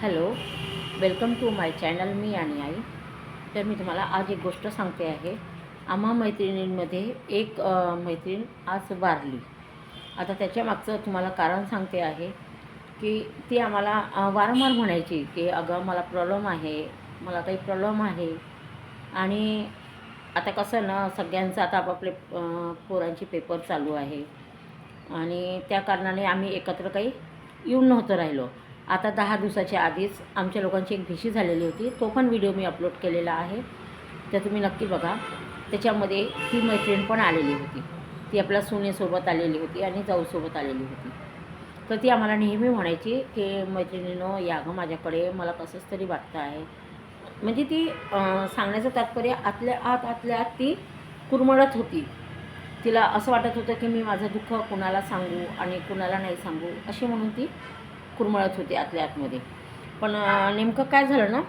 Hello welcome to my channel मी आणि आई. तर मी तुम्हाला आज एक गोष्ट सांगते आहे. आम्हा मैत्रिणींमध्ये एक मैत्रीण आज वारली. आता त्याच्या मागचं तुम्हाला कारण सांगते आहे की ती आम्हाला वारंवार म्हणायची की अगं मला प्रॉब्लेम आहे मला काही प्रॉब्लेम आहे. आणि आता कसं ना सगळ्यांचं आता आपापले पोरांचे पोरांची पेपर चालू आहे. आणि त्या कारणाने आम्ही एकत्र काही येऊन नव्हतं राहिलो. आता दहा दिवसाच्या आधीच आमच्या लोकांची एक भिशी झालेली होती. तो पण व्हिडिओ मी अपलोड केलेला आहे. तर तुम्ही नक्की बघा. त्याच्यामध्ये ती मैत्रीण पण आलेली होती. ती आपल्या सुनेसोबत आलेली होती आणि जाऊसोबत आलेली होती. तर ती आम्हाला नेहमी म्हणायची की मैत्रिणीनं या गं माझ्याकडे. मला कसंच तरी वाटतं आहे. म्हणजे ती सांगण्याचं तात्पर्य आतल्या आत आतल्या आत ती कुरमडत होती. तिला असं वाटत होतं की मी माझं दुःख कुणाला सांगू आणि कुणाला नाही सांगू अशी म्हणून ती कुरमळत होती आतल्या आतमध्ये. पण नेमकं काय झालं ना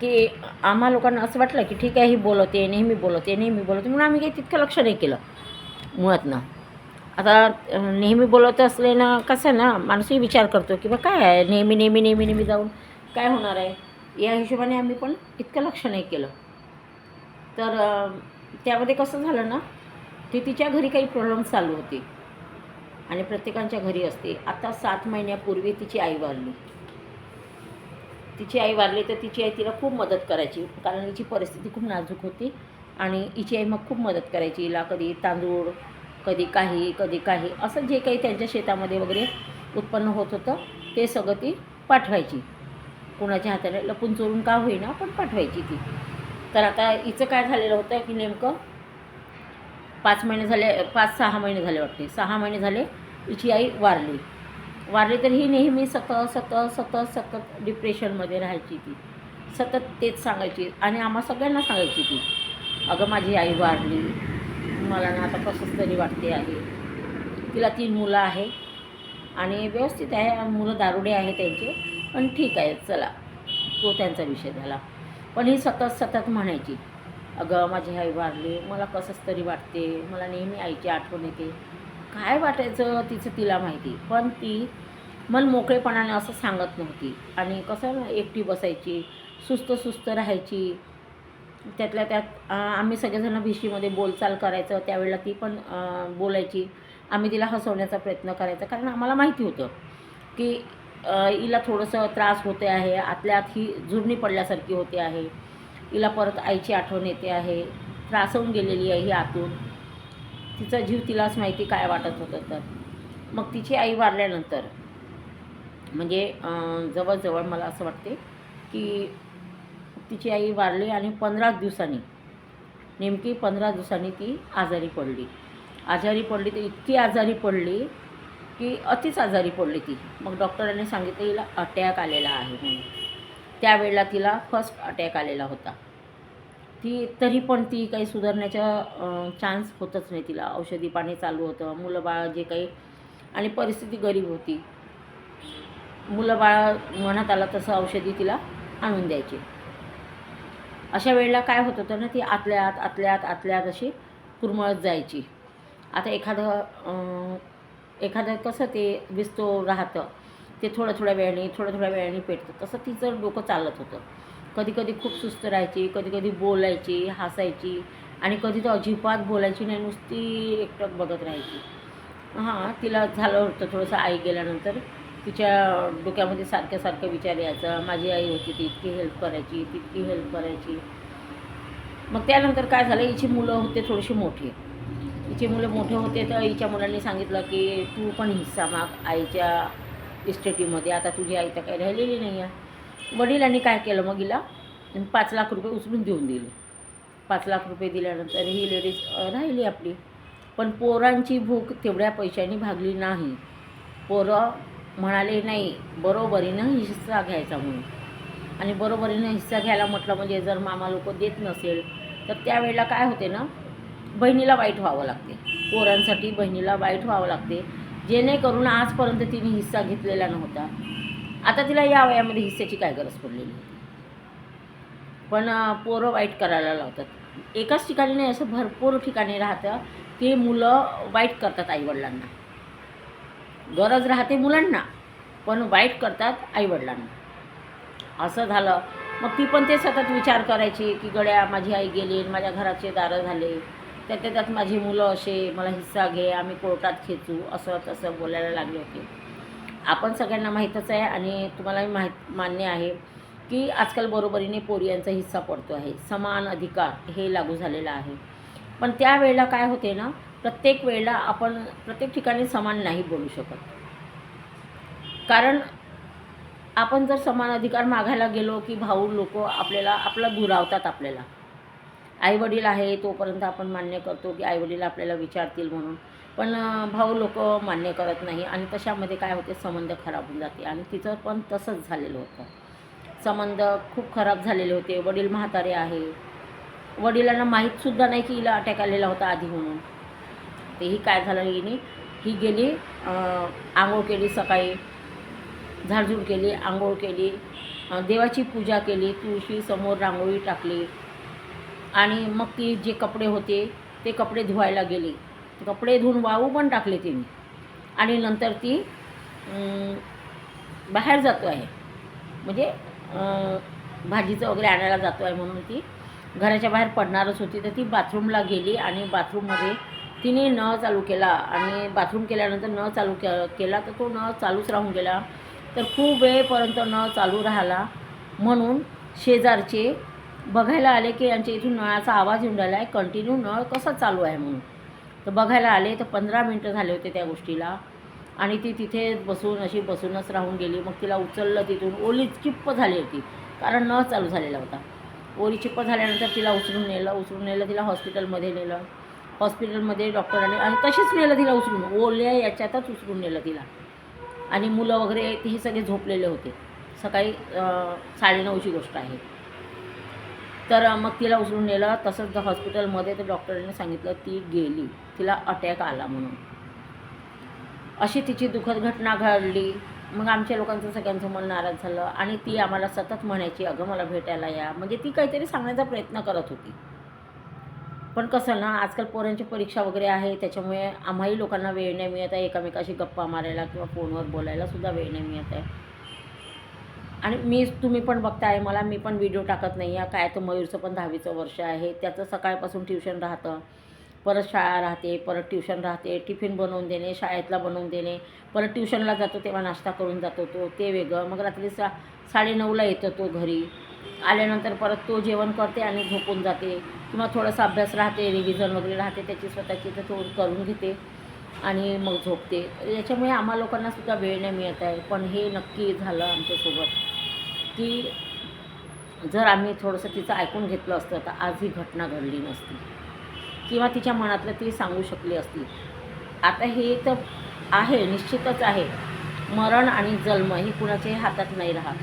की आम्हा लोकांना असं वाटलं की ठीक आहे ही बोलवते नेहमी बोलवते नेहमी बोलवते म्हणून आम्ही काही तितकं लक्ष नाही केलं मुळात ना आता नेहमी बोलवत असल्यानं कसं ना माणूसही विचार करतो की बा काय आहे नेहमी नेहमी नेहमी नेहमी जाऊन काय होणार आहे? या हिशोबाने आम्ही पण इतकं लक्ष नाही केलं. तर त्यामध्ये कसं झालं ना ती तिच्या घरी काही प्रॉब्लेम चालू होती. आणि प्रत्येकांच्या घरी असते. आता सात महिन्यापूर्वी तिची आई वारली. तिची आई वारली तर तिची आई तिला खूप मदत करायची. कारण हिची परिस्थिती खूप नाजूक होती आणि हिची आई मग खूप मदत करायची. हिला कधी तांदूळ कधी काही कधी काही असं जे काही त्यांच्या शेतामध्ये वगैरे उत्पन्न होत होतं ते सगळं ती पाठवायची. कुणाच्या हाताने लपून चोरून का होईना पण पाठवायची ती. तर आता हिचं काय झालेलं होतं की नेमकं पाच महिने झाले पाच सहा महिने झाले वाटते. सहा महिने झाले हिची आई वारली. वारली तर ही नेहमी सतत सतत सतत सतत डिप्रेशनमध्ये राहायची ती. सतत तेच सांगायची आणि आम्हा सगळ्यांना सांगायची ती. अगं माझी आई वारली. मला ना आता कसंच तरी वाटते आहे. तिला तीन मुलं आहे. आणि व्यवस्थित आहे. मुलं दारुडे आहे त्यांचे. पण ठीक आहे चला. तो त्यांचा विषय झाला. पण ही सतत सतत म्हणायची. अगं माझी आई वारली. मला कसंच तरी वाटते. मला नेहमी आईची आठवण येते. काय वाटायचं तिचं तिला माहिती? पण ती मन मोकळेपणाने असं सांगत नव्हती. आणि कसं ना एकटी बसायची सुस्त सुस्त राहायची. त्यातल्या त्यात आम्ही सगळेजण भिशीमध्ये बोलचाल करायचं त्यावेळेला ती पण बोलायची. आम्ही तिला हसवण्याचा प्रयत्न करायचा. कारण आम्हाला माहिती होतं की हिला थोडंसं त्रास होते आहे. आतल्या आत ही झुरणी पडल्यासारखी होते आहे. हिला परत आईची आठवण येते आहे. त्रासवून गेलेली आहे ही आतून. तिचा जीव तिलाच माहिती काय वाटत होतं तर. मग तिची आई वारल्यानंतर म्हणजे जवळजवळ मला असं वाटते की तिची आई वारली आणि पंधराच दिवसांनी नेमकी पंधरा दिवसांनी ती आजारी पडली. आजारी पडली तर इतकी आजारी पडली की अतिच आजारी पडली ती. मग डॉक्टरांनी सांगितलं हिला अटॅक आलेला आहे म्हणून. त्यावेळेला तिला फर्स्ट अटॅक आलेला होता. ती तरी पण ती काही सुधारण्याचा चान्स होतच नाही तिला. औषधी पाणी चालू होतं मुलं बाळ जे काही आणि परिस्थिती गरीब होती. मुलं बाळ मनात आलं तसं औषधी तिला आणून द्यायची. अशा वेळेला काय होत होतं ना ती आतल्या आत आतल्या आत आतल्या आत अशी कुरमळत जायची. आता एखादं एखादं कसं ते विस्तो राहतं ते थोड्या थोड्या वेळाने थोड्या थोड्या वेळाने पेटतं. तसं तिचं डोकं चालत होतं कधी कधी खूप सुस्त राहायची कधी कधी बोलायची हसायची आणि कधी तर अजिबात बोलायची नाही नुसती एकटक बघत राहायची. हां तिला झालं होतं थोडंसं आई गेल्यानंतर तिच्या डोक्यामध्ये सारख्या सारखं विचार यायचा माझी आई होती ती इतकी हेल्प करायची तितकी हेल्प करायची. मग त्यानंतर काय झालं हिची मुलं होते थोडीशी मोठी. हिची मुलं मोठे होते तर हिच्या मुलांनी सांगितलं की तू पण हिस्सा माग आईच्या इस्टेटीमध्ये आता तुझी आई तर काही राहिलेली नाही आहे वडिलांनी काय केलं मग हिला? पाच लाख रुपये उचलून देऊन दिले. पाच लाख रुपये दिल्यानंतर ही लेडीज राहिली आपली. पण पोरांची भूक तेवढ्या पैशांनी भागली नाही. पोरं म्हणाले नाही बरोबरीनं हिस्सा घ्यायचा म्हणून. आणि बरोबरीनं हिस्सा घ्यायला म्हटलं म्हणजे जर मामा लोक देत नसेल तर त्यावेळेला काय होते ना बहिणीला वाईट व्हावं लागते. पोरांसाठी बहिणीला वाईट व्हावं लागते. जेणेकरून आजपर्यंत तिने हिस्सा घेतलेला नव्हता. आता तिला या वयामध्ये हिस्स्याची काय गरज पडलेली होती? पण पोरं वाईट करायला लावतात. एकाच ठिकाणी नाही असं भरपूर ठिकाणी राहतं ते मुलं वाईट करतात आईवडिलांना. गरज राहते मुलांना पण वाईट करतात आईवडिलांना. असं झालं. मग ती पण ते सतत विचार करायची की गड्या माझी आई गेली आणि माझ्या घराचे दारं झाले. तर त्यात माझी मुलं असे मला हिस्सा घे आम्ही कोर्टात खेचू असं तसं बोलायला लागले होते. आपण सगळ्यांना माहीतच आहे आणि तुम्हालाही माहीत मान्य आहे की आजकाल बरोबरीने पोरी यांचा हिस्सा पडतो आहे. समान अधिकार हे लागू झालेलं आहे. पण त्यावेळेला काय होते ना प्रत्येक वेळेला आपण प्रत्येक ठिकाणी समान नाही बोलू शकत. कारण आपण जर समान अधिकार मागायला गेलो की भाऊ लोक आपल्याला आपलं दुरावतात आपल्याला. आईवडील आहे तोपर्यंत आपण मान्य करतो की आईवडील आपल्याला विचारतील म्हणून. पण भाऊ लोक मान्य करत नाही आणि तशामध्ये काय होते संबंध खराब होऊन जाते आणि तिचं पण तसंच झालेलं होतं. संबंध खूप खराब झालेले होते. वडील म्हातारे आहे. वडिलांना माहीतसुद्धा नाही की हिला अटॅक आलेला होता आधी म्हणून. ते ही काय झालं हिने ही गेली आंघोळ केली सकाळी झाडझूड केली आंघोळ केली देवाची पूजा केली तुळशी समोर रांगोळी टाकली आणि मग ती जे कपडे होते ते कपडे धुवायला गेली. कपडे धुवून वाळू पण टाकले तिने. आणि नंतर ती बाहेर जातो आहे. म्हणजे भाजीचं वगैरे आणायला जातो आहे म्हणून ती घराच्या बाहेर पडणारच होती. तर ती बाथरूमला गेली आणि बाथरूममध्ये तिने नळ चालू केला. आणि बाथरूम केल्यानंतर नळ चालू के केला तर तो नळ चालूच राहून गेला. तर खूप वेळेपर्यंत नळ चालू राहिला. म्हणून शेजारचे बघायला आले की यांच्या इथून नळाचा आवाज येऊन राहिला आहे कंटिन्यू नळ कसा चालू आहे म्हणून. तर बघायला आले तर पंधरा मिनटं झाले होते त्या गोष्टीला. आणि ती तिथे बसून अशी बसूनच राहून गेली. मग तिला उचललं तिथून ओली चिप्प झाली होती. कारण नळ चालू झालेला होता. ओली चिप्प झाल्यानंतर तिला उचलून नेलं उचलून नेलं तिला हॉस्पिटलमध्ये नेलं. हॉस्पिटलमध्ये डॉक्टरांनी आणि तशीच नेलं तिला उचलून. ओल्या याच्यातच उचलून नेलं तिला. आणि मुलं वगैरे हे सगळे झोपलेले होते. सकाळी साडेनऊची गोष्ट आहे. तर मग तिला उचलून नेलं. तसंच हॉस्पिटलमध्ये तर डॉक्टरांनी सांगितलं ती गेली. तिला अटॅक आला म्हणून. अशी तिची दुःखद घटना घडली. मग आमच्या लोकांचं सगळ्यांचं मन नाराज झालं आणि ती आम्हाला सतत म्हणायची अगं मला भेटायला या. म्हणजे ती काहीतरी सांगण्याचा प्रयत्न करत होती. पण कसं ना आजकाल पोरांची परीक्षा वगैरे आहे. त्याच्यामुळे आम्हाही लोकांना वेळ नाही मिळत आहे. एकामेकाशी गप्पा मारायला किंवा फोनवर बोलायला सुद्धा वेळ नाही मिळत आहे. आणि मी तुम्ही पण बघताय मला मी पण व्हिडिओ टाकत नाही. आहे काय तर मयूरचं पण दहावीचं वर्ष आहे. त्याचं सकाळपासून ट्युशन राहतं. परत शाळा राहते परत ट्युशन राहते. टिफिन बनवून देणे शाळेतला बनवून देणे. परत ट्युशनला जातो तेव्हा नाश्ता करून जातो तो. ते वेगळं. मग रात्री सा साडेनऊला येतो तो घरी. आल्यानंतर परत तो जेवण करते आणि झोपून जाते. किंवा थोडासा अभ्यास राहते रिव्हिजन वगैरे राहते त्याची स्वतःची तर थोडं करून घेते आणि मग झोपते. याच्यामुळे आम्हा लोकांना सुद्धा वेळ नाही मिळत आहे. पण हे नक्की झालं आमच्यासोबत. की जर आम्ही थोडंसं तिचं ऐकून घेतलं असतं तर आज ही घटना घडली नसती. किंवा तिच्या मनातलं ती सांगू शकली असती. आता हे तर आहे निश्चितच आहे. मरण आणि जन्म हे कुणाच्याही हातात नाही राहत.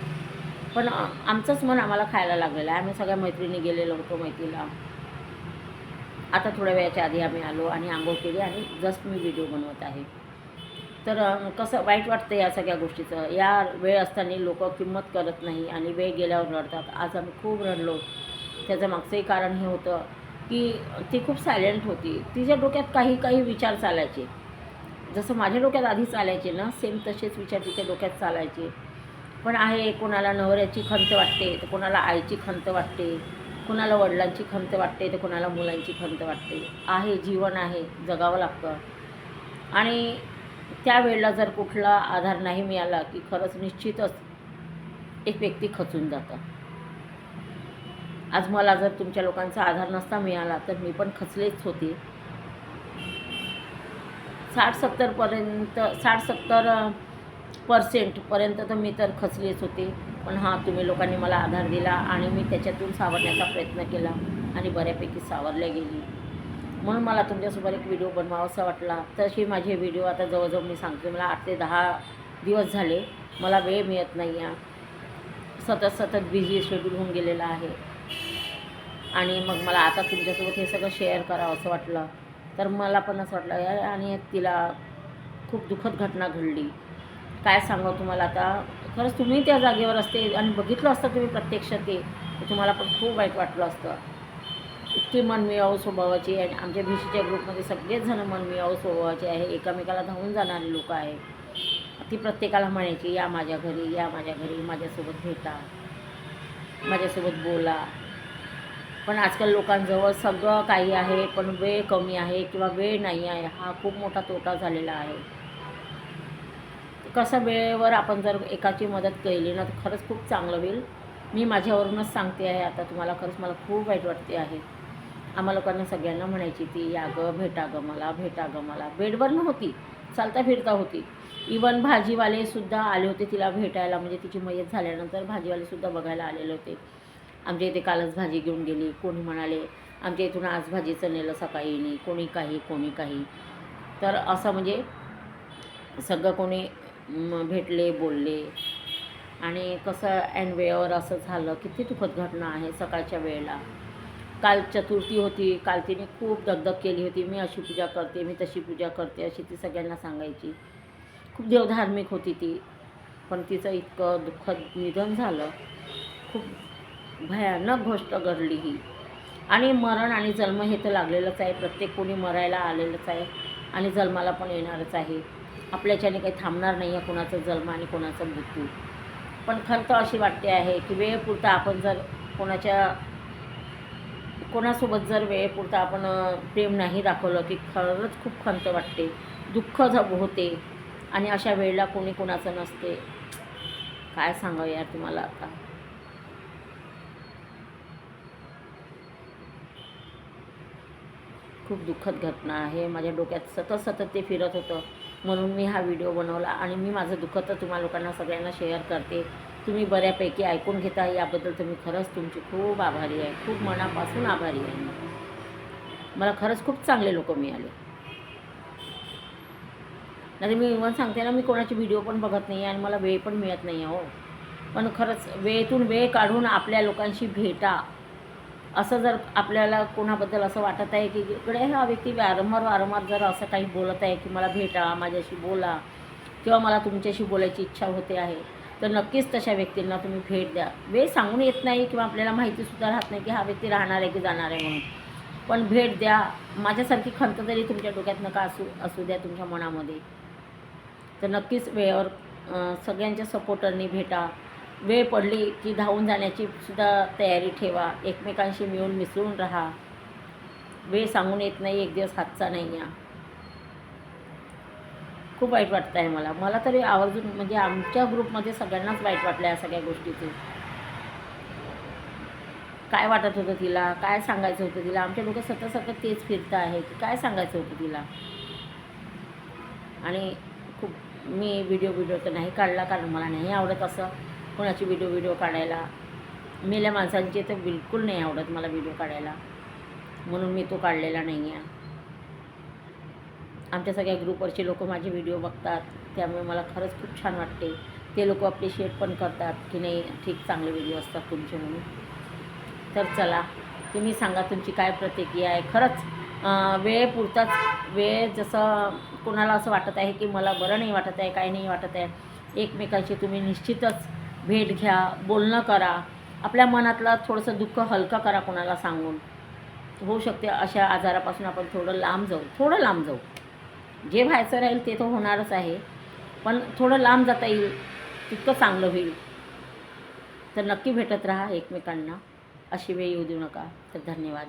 पण आमचंच मन आम्हाला खायला लागलेलं आहे. आम्ही सगळ्या मैत्रिणी गेलेलो होतो मैत्रीला. आता थोड्या वेळाच्या आधी आम्ही आलो आणि आंघोळ केली आणि जस्ट मी व्हिडिओ बनवत आहे. तर कसं वाईट वाटतं या सगळ्या गोष्टीचं? या वेळ असताना लोक किंमत करत नाही आणि वेळ गेल्यावर रडतात. आज आम्ही खूप रडलो. त्याचं मागचंही कारण हे होतं की ती खूप सायलेंट होती. तिच्या डोक्यात काही काही विचार चालायचे. जसं माझ्या डोक्यात आधी चालायचे ना सेम तसेच विचार तिच्या डोक्यात चालायचे. पण आहे कोणाला नवऱ्याची खंत वाटते तर कोणाला आईची खंत वाटते. कोणाला वडिलांची खंत वाटते तर कोणाला मुलांची खंत वाटते. आहे जीवन आहे जगावं लागतं. आणि त्यावेळेला जर कुठला आधार नाही मिळाला की खरंच निश्चितच एक व्यक्ती खचून जातं. आज मला जर तुमच्या लोकांचा आधार नसता मिळाला तर मी पण खचलेच होते. साठ सत्तरपर्यंत साठ सत्तर पर्सेंटपर्यंत तर मी तर खचलेच होते. पण हां तुम्ही लोकांनी मला आधार दिला आणि मी त्याच्यातून सावरण्याचा प्रयत्न केला आणि बऱ्यापैकी सावरल्या गेली. म्हणून मला तुमच्यासोबत एक व्हिडिओ बनवावासा वाटला. तशी माझे व्हिडिओ आता जवळजवळ मी सांगते. मला आठ ते दहा दिवस झाले. मला वेळ मिळत नाही आहे सतत सतत बिझी शेड्यूल होऊन गेलेला आहे. आणि मग मला आता तुमच्यासोबत हे सगळं शेअर करावं असं वाटलं. तर मला पण असं वाटलं यार आणि तिला खूप दुःखद घटना घडली. काय सांगावं तुम्हाला आता? खरंच तुम्ही त्या जागेवर असते आणि बघितलं असतं तुम्ही प्रत्यक्ष ते. तर तुम्हाला पण खूप वाईट वाटलं असतं. इतकी मनमिळाऊ स्वभावाची आणि आमच्या भिशीच्या ग्रुपमध्ये सगळेच जण मनमिळावू स्वभावाचे आहे. एकामेकाला धावून जाणारे लोक आहे ती प्रत्येकाला म्हणायची या माझ्या घरी या माझ्या घरी माझ्यासोबत भेटा माझ्यासोबत बोला. पण आजकाल लोकांजवळ सगळं काही आहे पण वेळ कमी आहे किंवा वेळ नाही आहे. हा खूप मोठा तोटा झालेला आहे. कसं वेळेवर आपण जर एकाची मदत केली ना तर खरंच खूप चांगलं होईल. मी माझ्यावरूनच सांगते आहे. आता तुम्हाला खरंच मला खूप वाईट वाटते आहे. आम्हा लोकांना सगळ्यांना म्हणायची ती या गं भेटा गं मला भेटा गं मला. बेडवर नव्हती चालता फिरता होती. इवन भाजीवालेसुद्धा आले होते तिला भेटायला म्हणजे तिची मयत झाल्यानंतर भाजीवालेसुद्धा बघायला आलेले होते. आमच्या इथे कालच भाजी घेऊन गेली कोणी म्हणाले. आमच्या इथून आज भाजीचं नेलं सकाळी नाही कोणी काही कोणी काही. तर असं म्हणजे सगळं कोणी भेटले बोलले. आणि कसं अँड वेळेवर असं झालं किती दुःखद घटना आहे सकाळच्या वेळेला. काल चतुर्थी होती काल तिने खूप दगदग केली होती. मी अशी पूजा करते मी तशी पूजा करते अशी ती सगळ्यांना सांगायची. खूप देवधार्मिक होती ती पण तिचं इतकं दुःखद निधन झालं. खूप भयानक गोष्ट घडली ही. आणि मरण आणि जन्म हे तर लागलेलंच आहे. प्रत्येक कोणी मरायला आलेलंच आहे आणि जन्माला पण येणारच आहे. आपल्याच्याने काही थांबणार नाही आहे कोणाचं जन्म आणि कोणाचा मृत्यू. पण खरं तर अशी वाटते आहे की वेळेपुरता आपण जर कोणाच्या कोणासोबत जर वेळेपुरता आपण प्रेम नाही दाखवलं की खरंच खूप खंत वाटते दुःख जब होते आणि अशा वेळेला कोणी कोणाचं नसते. काय सांगावं यार तुम्हाला आता? खूप दुःखद घटना आहे. माझ्या डोक्यात सतत सतत ते फिरत होतं. म्हणून मी हा व्हिडिओ बनवला आणि मी माझं दुःख तर तुम्हा लोकांना सगळ्यांना शेअर करते. तुम्ही बऱ्यापैकी ऐकून घेता. याबद्दल तुम्ही खरंच तुमची खूप आभारी आहे. खूप मनापासून आभारी आहे. मला खरंच खूप चांगले लोक मिळाले. नाही मी इव्हन सांगते ना मी कोणाची व्हिडिओ पण बघत नाही आहे आणि मला वेळ पण मिळत नाही आहे हो. पण खरंच वेळेतून वेळ काढून आपल्या लोकांशी भेटा. असं जर आपल्याला कोणाबद्दल असं वाटत आहे की इकडे हा व्यक्ती वारंवार वारंवार जर असं काही बोलत आहे की मला भेटा माझ्याशी बोला किंवा मला तुमच्याशी बोलायची इच्छा होते आहे. तर नक्कीच तशा व्यक्तींना तुम्ही भेट द्या. वेळ सांगून येत नाही किंवा आपल्याला माहितीसुद्धा राहत नाही की हा व्यक्ती राहणार आहे की जाणार आहे म्हणून. पण भेट द्या. माझ्यासारखी खंत तरी तुमच्या डोक्यात नका असू असू द्या तुमच्या मनामध्ये. तर नक्कीच वेळेवर सगळ्यांच्या सपोर्टरनी भेटा. वेळ पडली की धावून जाण्याची सुद्धा तयारी ठेवा. एकमेकांशी मिळून मिसळून राहा. वेळ सांगून येत नाही एक दिवस हातचा नाही या खूप वाईट वाटतं आहे मला. मला तरी आवर्जून म्हणजे आमच्या ग्रुपमध्ये सगळ्यांनाच वाईट वाटलं या सगळ्या गोष्टीचे. काय वाटत होतं तिला? काय सांगायचं होतं तिला? आमच्या डोक्यात सतत सतत तेच फिरतं आहे की काय सांगायचं होतं तिला? आणि खूप मी व्हिडिओ व्हिडिओ तर नाही काढला कारण मला नाही आवडत असं कोणाची व्हिडिओ व्हिडिओ काढायला. मेल्या माणसांची तर बिलकुल नाही आवडत मला व्हिडिओ काढायला. म्हणून मी तो काढलेला नाही आहे आमच्या सगळ्या ग्रुपवरचे लोक माझे व्हिडिओ बघतात. त्यामुळे मला खरंच खूप छान वाटते. ते लोक अप्रिशिएट पण करतात की नाही ठीक चांगले व्हिडिओ असतात तुमचे म्हणून. तर चला तुम्ही सांगा तुमची काय प्रतिक्रिया आहे. खरंच वेळेपुरताच वेळ जसं कोणाला असं वाटत आहे की मला बरं नाही वाटत आहे काही नाही वाटत आहे एकमेकांची तुम्ही निश्चितच भेट घ्या बोलणं करा. आपल्या मनातलं थोडंसं दुःख हलकं करा कोणाला सांगून. होऊ शकते अशा आजारापासून आपण थोडं लांब जाऊ थोडं लांब जाऊ. जे व्हायचं राहील ते तर होणारच आहे. पण थोडं लांब जाता येईल तितकं चांगलं होईल. तर नक्की भेटत राहा एकमेकांना. अशी वेळ येऊ देऊ नका. तर धन्यवाद.